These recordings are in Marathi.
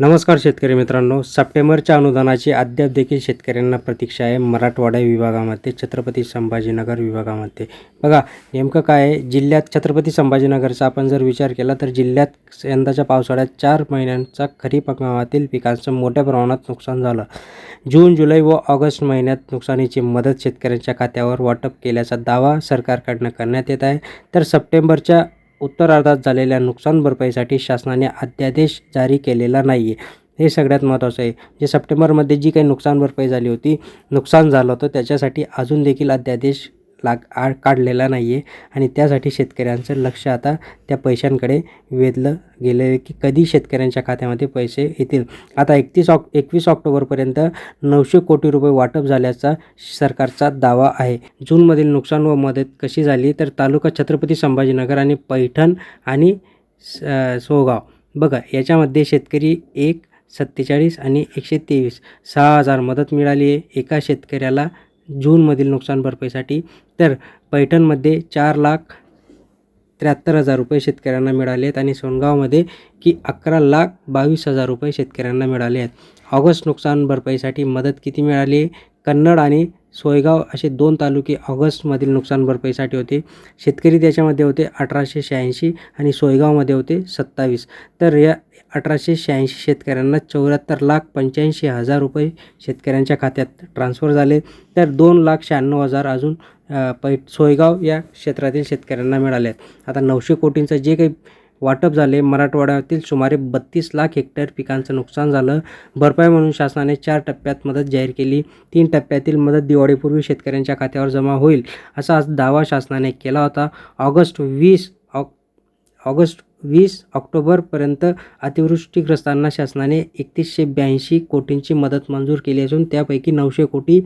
नमस्कार शेतकरी मित्रांनो सप्टेंबरच्या अनुदानाची अद्याप देखील शेतकऱ्यांना प्रतीक्षा आहे. मराठवाडा विभागामध्ये छत्रपती संभाजीनगर विभागामध्ये. बघा नेमकं काय आहे? जिल्ह्यात छत्रपती संभाजीनगरचा आपण जर विचार केला तर जिल्ह्यात यंदाच्या पावसाळ्यात चार महिन्यांचा खरीप हंगामातील पिकांचं मोठ्या प्रमाणात नुकसान झालं. जून जुलै व ऑगस्ट महिन्यात नुकसानीची मदत शेतकऱ्यांच्या खात्यावर वाटप केल्याचा दावा सरकारकडनं करण्यात येत आहे. तर सप्टेंबरच्या उत्तरार्धात झालेल्या नुकसान भरपाईसाठी शासनाने अध्यादेश जारी केलेला नाही आहे हे सगळ्यात महत्त्वाचं आहे. जे सप्टेंबरमध्ये जी काही नुकसान भरपाई झाली होती नुकसान झालं होतं त्याच्यासाठी अजून देखील अध्यादेश लाग आ काढलेला नाही आहे आणि त्यासाठी शेतकऱ्यांचं लक्ष आता त्या पैशांकडे वेधलं गेलं आहे की कधी शेतकऱ्यांच्या खात्यामध्ये पैसे येतील. आता एकतीस ऑक एकवीस ऑक्टोबरपर्यंत नऊशे कोटी रुपये वाटप झाल्याचा सरकारचा दावा आहे. जूनमधील नुकसान व मदत कशी झाली तर तालुका छत्रपती संभाजीनगर आणि पैठण आणि स- सोगाव बघा याच्यामध्ये शेतकरी एक सत्तेचाळीस आणि एकशे तेवीस. सहा हजार मदत मिळाली आहे एका शेतकऱ्याला जूनमधील नुकसान भरपाईसाठी तर पैठणमध्ये चार लाख त्र्याहत्तर हजार रुपये शेतकऱ्यांना मिळाले आहेत आणि सोनगावमध्ये की अकरा लाख बावीस हजार रुपये शेतकऱ्यांना मिळाले आहेत. ऑगस्ट नुकसान भरपाईसाठी मदत किती मिळाली? आहे कन्नड आणि सोयगाव असे दोन तालुके ऑगस्टमधील नुकसान भरपाईसाठी होते. शेतकरी त्याच्यामध्ये होते अठराशे शहाऐंशी आणि सोयगावमध्ये होते सत्तावीस. तर या अठराशे शहाऐंशी शेतकऱ्यांना चौऱ्याहत्तर लाख पंच्याऐंशी हजार रुपये शेतकऱ्यांच्या खात्यात ट्रान्स्फर झाले. तर दोन लाख शहाण्णव हजार अजून पै सोयगाव या क्षेत्रातील शेतकऱ्यांना मिळाले आहेत. आता नऊशे कोटींचं जे काही वाटप झाले. मराठवाड्यातील सुमारे बत्तीस लाख हेक्टर पिकांचं नुकसान झालं. भरपाई म्हणून शासनाने चार टप्प्यात मदत जाहीर केली. तीन टप्प्यातील मदत दिवाळीपूर्वी शेतकऱ्यांच्या खात्यावर जमा होईल असा आज दावा शासनाने केला होता. ऑगस्ट वीस ऑक ऑगस्ट वीस ऑक्टोबरपर्यंत अतिवृष्टीग्रस्तांना शासनाने एकतीसशे ब्याऐंशी कोटींची मदत मंजूर केली असून त्यापैकी नऊशे कोटी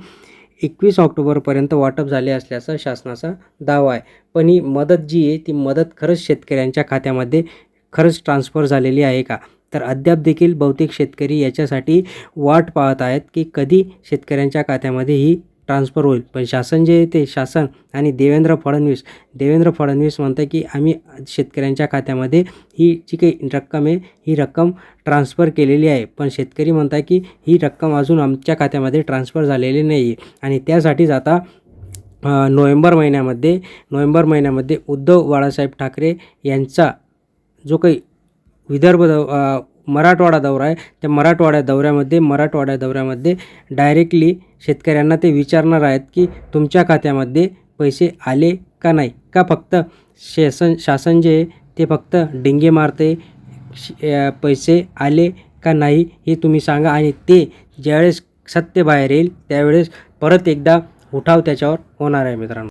एकवीस ऑक्टोबरपर्यंत वाटप झाले असल्याचा शासनाचा दावा आहे. पण ही मदत जी आहे ती मदत खरंच शेतकऱ्यांच्या खात्यामध्ये खरंच ट्रान्स्फर झालेली आहे का? तर अद्याप देखील बहुतेक शेतकरी याच्यासाठी वाट पाहत आहेत की कधी शेतकऱ्यांच्या खात्यामध्ये ही ट्रान्स्फर होईल. पण शासन जे ते शासन आणि देवेंद्र फडणवीस देवेंद्र फडणवीस म्हणतं की आम्ही शेतकऱ्यांच्या खात्यामध्ये ही जी काही रक्कम आहे ही रक्कम ट्रान्स्फर केलेली आहे. पण शेतकरी म्हणतात की ही रक्कम अजून आमच्या खात्यामध्ये ट्रान्स्फर झालेली नाही आहे आणि त्यासाठीच आता नोव्हेंबर महिन्यामध्ये नोव्हेंबर महिन्यामध्ये उद्धव बाळासाहेब ठाकरे यांचा जो काही विदर्भ मराठवाडा दौरा आहे. त्या मराठवाड्या दौऱ्यामध्ये मराठवाड्या दौऱ्यामध्ये डायरेक्टली शेतकऱ्यांना ते विचारणार आहेत की तुमच्या खात्यामध्ये पैसे आले का नाही? का फक्त शासन शासन जे आहे ते फक्त डिंगे मारते? पैसे आले का नाही हे तुम्ही सांगा आणि ते ज्यावेळेस सत्य बाहेर येईल त्यावेळेस परत एकदा उठाव त्याच्यावर होणार आहे मित्रांनो.